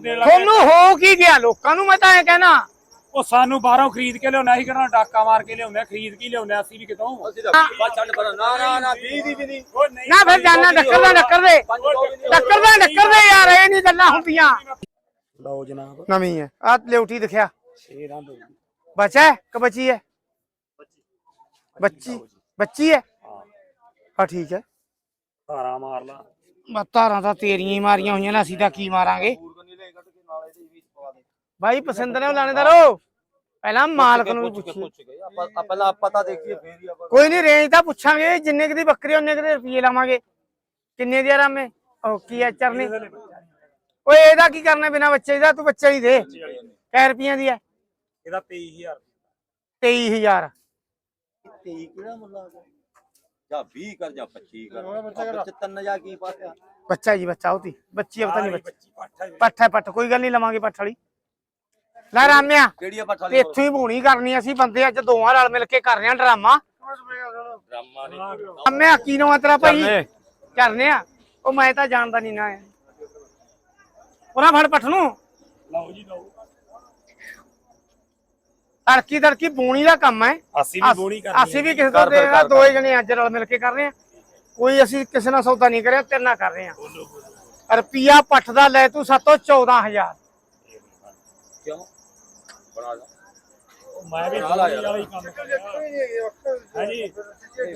ਤੁਹਾਨੂੰ ਹੋ ਕੀ ਗਿਆ? ਲੋਕਾਂ ਨੂੰ ਮੈਂ ਤਾਂ ਐ ਕਹਿਣਾ। ਉਹ ਸਾਨੂੰ ਬਾਹਰੋਂ ਖਰੀਦ ਕੇ ਲਿਆਉਣਾ ਸੀ ਕਿਹੜਾ ਡਾਕਾ ਮਾਰ ਕੇ ਲਿਆਉਂਦੇ ਆ, ਖਰੀਦ ਕੀ ਲਿਆਉਂਦੇ ਆ, ਅਸੀਂ ਵੀ ਕਿਤੋਂ। ਅਸੀਂ ਤਾਂ ਬਸ ਛੱਡ ਪਰ। ਨਾ ਨਾ ਨਾ 20 ਦੀ ਵੀ ਨਹੀਂ। ਉਹ ਨਹੀਂ ਨਾ ਫਿਰ ਜਾਨਾ ਡੱਕਰ ਦਾ ਡੱਕਰ ਦੇ ਡੱਕਰ ਦਾ ਡੱਕਰ ਦੇ ਯਾਰ ਇਹ ਨਹੀਂ ਗੱਲਾਂ ਹੁੰਦੀਆਂ। ਲਓ ਜਨਾਬ। ਨਵੀਂ ਹੈ। ਆ ਲਿਉਟੀ ਦਿਖਿਆ। ਸ਼ੇਰਾਂ ਦੋ ਬੱਚਾ ਹੈ? ਕਿ ਬੱਚੀ ਹੈ? ਬੱਚੀ। ਬੱਚੀ ਹੈ? ਹਾਂ। ਠੀਕ ਹੈ। ਧਾਰਾ ਮਾਰ ਲਾ। ਧਾਰਾਂ ਤਾਂ ਤੇਰੀਆਂ ਹੀ ਮਾਰੀਆਂ ਹੋਈਆਂ ਨੇ ਅਸੀਂ ਤਾਂ ਕੀ ਮਾਰਾਂਗੇ? ਭਾਈ ਪਸੰਦ ਨੇ ਲਾਣੇਦਾਰੋ। ਪਹਿਲਾਂ ਮਾਲਕ ਨੂੰ ਵੀ ਪੁੱਛੀਏ। ਆਪਾਂ ਆਪਾਂ ਪਹਿਲਾਂ ਪਤਾ ਦੇਖੀਏ ਫੇਰ ਹੀ ਆਪਾਂ। ਕੋਈ ਨਹੀਂ ਰੇਂਜ ਤਾਂ ਪੁੱਛਾਂਗੇ ਜਿੰਨੇ ਕੁ ਦੀ ਬੱਕਰੀ ਉਹਨੇ ਕੁ ਦੇ ਰੁਪਏ ਲਾਵਾਂਗੇ। ਕਿੰਨੇ ਦੀ ਆਰਾਮੇ ਉਹ ਕੀ ਹੈ ਚਰਨੀ ਓਏ ਇਹਦਾ ਕੀ ਕਰਨਾ ਬਿਨਾ ਬੱਚੇ ਦਾ? ਤੂੰ ਬੱਚਾ ਹੀ ਦੇ। ਕੈ ਰੁਪਈਆਂ ਦੀ ਹੈ ਇਹਦਾ 23000 23000 23 ਕਿਹੜਾ ਮੁੱਲਾ ਆ ਗਿਆ? ਜਾਂ 20 ਕਰ ਜਾਂ 25 ਕਰ। ਬੱਚੇ ਤਿੰਨ ਜਾ ਕੀ ਪਾਸਿਆ? ਬੱਚਾ ਜੀ ਬੱਚਾ ਉਹਦੀ ਬੱਚੀ ਆ ਪਤਾ ਨਹੀਂ ਬੱਚੀ। ਪੱਠਾ ਪੱਠ ਕੋਈ ਗੱਲ ਨਹੀਂ ਲਵਾਂਗੇ ਪੱਠ ਵਾਲੀ। ਲੈ ਰਾਮਿਆ ਕਿਹੜੀ ਇੱਥੋਂ ਹੀ ਬੋਣੀ ਕਰਨੀ ਅਸੀਂ ਬੰਦੇ ਅੱਜ ਦੋਵਾਂ ਰਲ ਮਿਲ ਕੇ ਕਰ ਰਹੇ ਆ ਡਰਾਮਾ। ਡਰਾਮਾ ਨਹੀਂ। ਰਾਮਿਆ ਕੀ ਨਾਮ ਆ ਤੇਰਾ ਭਾਈ? ਕਰਨੇ ਆ? ਉਹ ਮੈਂ ਤਾਂ ਜਾਣਦਾ ਨਹੀਂ ਨਾ। ਉਹਨਾਂ ਫੜ ਪੱਠ ਨੂੰ ਲਓ ਜੀ ਲਓ। ਤੜਕੀ ਤੜਕੀ ਬੋਣੀ ਦਾ ਕੰਮ ਹੈ ਅਸੀਂ ਵੀ ਬੋਣੀ ਕਰਨੀ ਅਸੀਂ ਵੀ ਕਿਸੇ ਤੋਂ ਦੇ ਦੋਏ ਜਣੇ ਅੱਜ ਰਲ ਮਿਲ ਕੇ ਕਰ ਰਹੇ ਆ। ਕੋਈ ਅਸੀਂ ਕਿਸੇ ਨਾਲ ਸੌਦਾ ਨਹੀਂ ਕਰਿਆ ਤੇਰੇ ਨਾਲ ਕਰ ਰਹੇ ਆ। ਰੁਪਿਆ ਪੱਠ ਦਾ ਲੈ ਤੂੰ ਸਾਤੋਂ 14000 ਕਿਉਂ? ਬਣਾ ਲਾ। ਮੈਂ ਵੀ ਬੋਣੀ ਵਾਲਾ ਹੀ ਕੰਮ ਕਰਿਆ ਹਾਂਜੀ।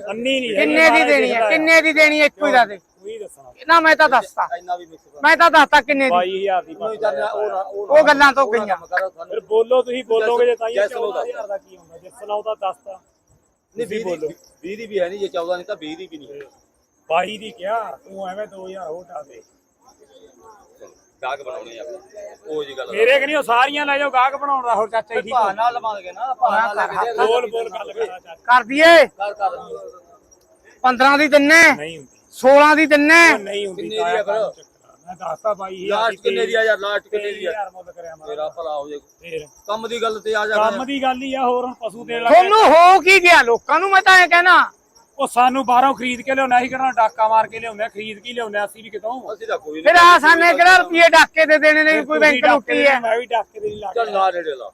ਅੰਨੀ ਨਹੀਂ ਕਿੰਨੇ ਦੀ ਦੇਣੀ ਹੈ? ਕਿੰਨੇ ਦੀ ਦੇਣੀ ਹੈ? ਇੱਕੋ ਹੀ ਦਾ ਦੇ। ਕੋਈ ਦੱਸਣਾ ਨਾ ਮੈਂ ਤਾਂ ਦੱਸਤਾ। ਇੰਨਾ ਵੀ ਮਿਕਸ ਕਰ ਮੈਂ ਤਾਂ ਦੱਸਤਾ ਕਿੰਨੇ ਦੀ। 22000 ਦੀ ਨਹੀਂ ਪੱਠ ਚੱਲ ਉਹ ਨਾ- ਉਹ ਉਹ ਗੱਲਾਂ ਤੋਂ ਗਈਆਂ। ਫਿਰ ਬੋਲੋ ਤੁਸੀਂ ਬੋਲੋਗੇ ਜੇ ਤਾਂ ਹੀ ਜੈਸ ਲਓ 14000 ਦਾ ਕੀ ਹੁੰਦਾ? ਜੇ ਸੁਣਾਓ ਤਾਂ ਦੱਸਤਾ ਨਹੀਂ 20 ਦੀ 20 ਦੀ ਵੀ ਹੈ ਨਹੀਂ ਜੇ 14 ਨਹੀਂ ਤਾਂ 20 ਦੀ ਵੀ ਨਹੀਂ। 22 ਦੀ ਕਿਹਾ ਤੂੰ ਐਵੇਂ 2000 ਹੋਰ ਡਾ ਦੇ। ਗਾਹਕ ਬਣਾਉਣੇ ਆ। ਉਹ ਜੀ ਗੱਲ ਮੇਰੇ ਕਿ ਨਹੀਂ ਉਹ ਸਾਰੀਆਂ ਲੈ ਜਾਓ ਗਾਹਕ ਬਣਾਉਣ ਦਾ ਹੋਰ ਚਾਚਾ ਹੀ ਠੀਕ ਭਾਅ ਨਾਲ ਲਵਾਂਗੇ ਨਾ ਭਾਅ ਨਾਲ ਲੈ ਕੇ ਦੇ ਬੋਲ ਬੋਲ ਗੱਲ ਕਰਾ ਚਾਚਾ। ਕਰ ਦਈਏ? ਕਰ ਕਰ 15 ਦੀ ਦਿੰਨੇ ਨਹੀਂ ਹੁੰਦੀ। 16 ਦੀ ਦਿੰਨੇ ਉਹ ਨਹੀਂ ਹੁੰਦੀ ਕਿੰਨੀ ਦੀ ਆ ਫਿਰ? ਮੈਂ ਦੱਸਤਾ 22000 ਲਾਸਟ ਕਿੰਨੇ ਦੀ ਆ ਯਾਰ ਲਾਸਟ ਕਿੰਨੇ ਦੀ ਆ? 23000 ਮੁੱਲ ਕਰਿਆ ਮੈਂ ਤੇਰਾ ਭਲਾ ਹੋ ਜੇ ਫੇਰ। ਕੰਮ ਦੀ ਗੱਲ ਤੇ ਆ ਜਾ ਕੰਮ ਦੀ ਗੱਲ ਹੀ ਆ ਹੋਰ ਪਸ਼ੂ ਦੇਣ ਲੱਗੇ ਤੁਹਾਨੂੰ ਹੋ ਕੀ ਗਿਆ? ਲੋਕਾਂ ਨੂੰ ਮੈਂ ਤਾਂ ਐ ਕਹਿਣਾ। ਉਹ ਸਾਨੂੰ ਬਾਹਰੋਂ ਖਰੀਦ ਕੇ ਲਿਆਉਣਾ ਸੀ ਕਿਹੜਾ ਡਾਕਾ ਮਾਰ ਕੇ ਲਿਆਉਂਦੇ ਆ, ਖਰੀਦ ਕੀ ਲਿਆਉਂਦੇ ਆ, ਅਸੀਂ ਵੀ ਕਿਤੋਂ। ਅਸੀਂ ਤਾਂ ਕੋਈ ਫਿਰ ਆ ਸਾਨੇ ਕਿਹੜਾ ਰੁਪਏ ਡਾਕੇ ਦੇ ਦੇਣੇ ਨੇ ਕੋਈ ਬੈਂਕ ਲੁੱਟੀ ਹੈ ਮੈਂ ਵੀ ਡਾਕੇ ਦੇ ਨਹੀਂ ਚੱਲ ਲੱਗਦਾ ਨਾ ਰੇੜੇ ਲਾ।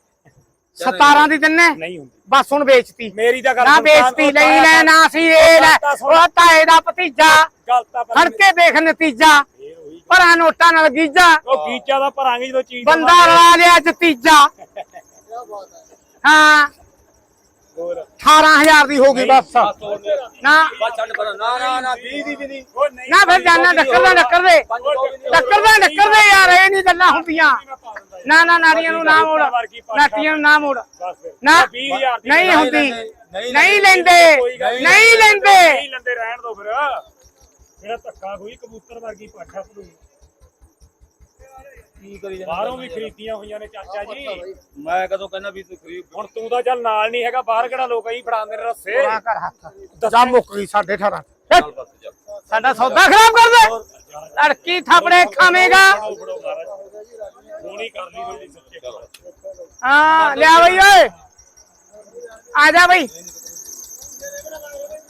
17 ਦੀ ਦਿੰਨੇ? ਨਹੀਂ ਹੁੰਦੀ। ਬਸ ਹੁਣ ਵੇਚਤੀ। ਮੇਰੀ ਤਾਂ ਗੱਲ ਨਾ ਵੇਚਤੀ ਲਈ ਲੈ ਨਾ ਸੀ ਇਹ ਲੈ। ਉਹ ਤਾਏ ਦਾ ਭਤੀਜਾ। ਫੜ ਕੇ ਦੇਖ ਨਤੀਜਾ। ਭਰਾ ਨੋਟਾਂ ਨਾਲ ਗੀਜਾ ਉਹ ਗੀਚਾ ਦਾ ਭਰਾਂਗੇ ਜਦੋਂ ਚੀਜ਼ ਬੰਦਾ ਰਲਾ ਲਿਆ। ਜਤੀਜਾ ਹਾਂ। 18000 ਦੀ ਹੋ ਗਈ ਬਸ ਨਾ। ਬਸ ਛੱਡ ਪਰ। ਨਾ ਨਾ ਨਾ। 20 ਦੀ ਵੀ ਨਹੀਂ। ਉਹ ਨਹੀਂ। ਨਾ ਫਿਰ ਜਾਨਾ ਡੱਕਰ ਦਾ ਡੱਕਰ ਦੇ ਡੱਕਰ ਦਾ ਡੱਕਰ ਦੇ ਯਾਰ ਇਹ ਨਹੀਂ ਗੱਲਾਂ ਹੁੰਦੀਆਂ। ਨਾ ਨਾ ਨਾਰੀਆਂ ਨੂੰ ਨਾ ਮੋੜ। ਨਾਟੀਆਂ ਨੂੰ ਨਾ ਮੋੜ। ਨਾ। 20000 ਦੀ ਨਹੀਂ ਹੁੰਦੀ। ਨਹੀਂ ਲੈਂਦੇ। ਨਹੀਂ ਲੈਂਦੇ। ਨਹੀਂ ਲੈਂਦੇ। ਰਹਿਣ ਦੋ ਫਿਰ। ਮੇਰਾ ਧੱਕਾ ਹੋਈ ਕਬੂਤਰ ਵਰਗੀ ਪਾਠਾ ਪੜੂ ਕੀ ਕਰੀ ਜਾਂਦਾ ਬਾਹਰੋਂ ਵੀ ਖਰੀਦੀਆਂ ਹੋਈਆਂ ਨੇ ਚਾਚਾ ਜੀ। ਮੈਂ ਕਦੋਂ ਕਹਿੰਦਾ ਵੀ ਤੂੰ ਖਰੀਦ ਹੁਣ ਤੂੰ ਤਾਂ ਚੱਲ ਨਾਲ ਨਹੀਂ ਹੈਗਾ ਬਾਹਰ ਕਿਹੜਾ ਲੋਕ ਐਂ ਫੜਾਉਂਦੇ ਨੇ ਰੱਸੇ। ਪੂਰਾ ਕਰ ਹੱਥ। ਜਾ ਮੁੱਕ ਗਈ 18.5 ਚੱਲ ਬਸ ਜਾ। ਸਾਡਾ ਸੌਦਾ ਖਰਾਬ ਕਰ ਦੇ। ਲੜਕੀ ਥਾਪੜੇ ਖਾਵੇਂਗਾ। ਫੜੋ ਫੜੋ ਮਹਾਰਾਜ ਹੋਣੀ ਕਰ ਲਈ ਤੁਹਾਡੀ ਸੱਚੇ ਗੱਲ। ਹਾਂ ਲਿਆ ਬਈ ਓਏ। ਆ ਜਾ ਬਈ।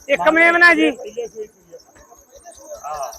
ਇੱਕ ਮੇਵਨਾ ਜੀ। ਹਾਂ।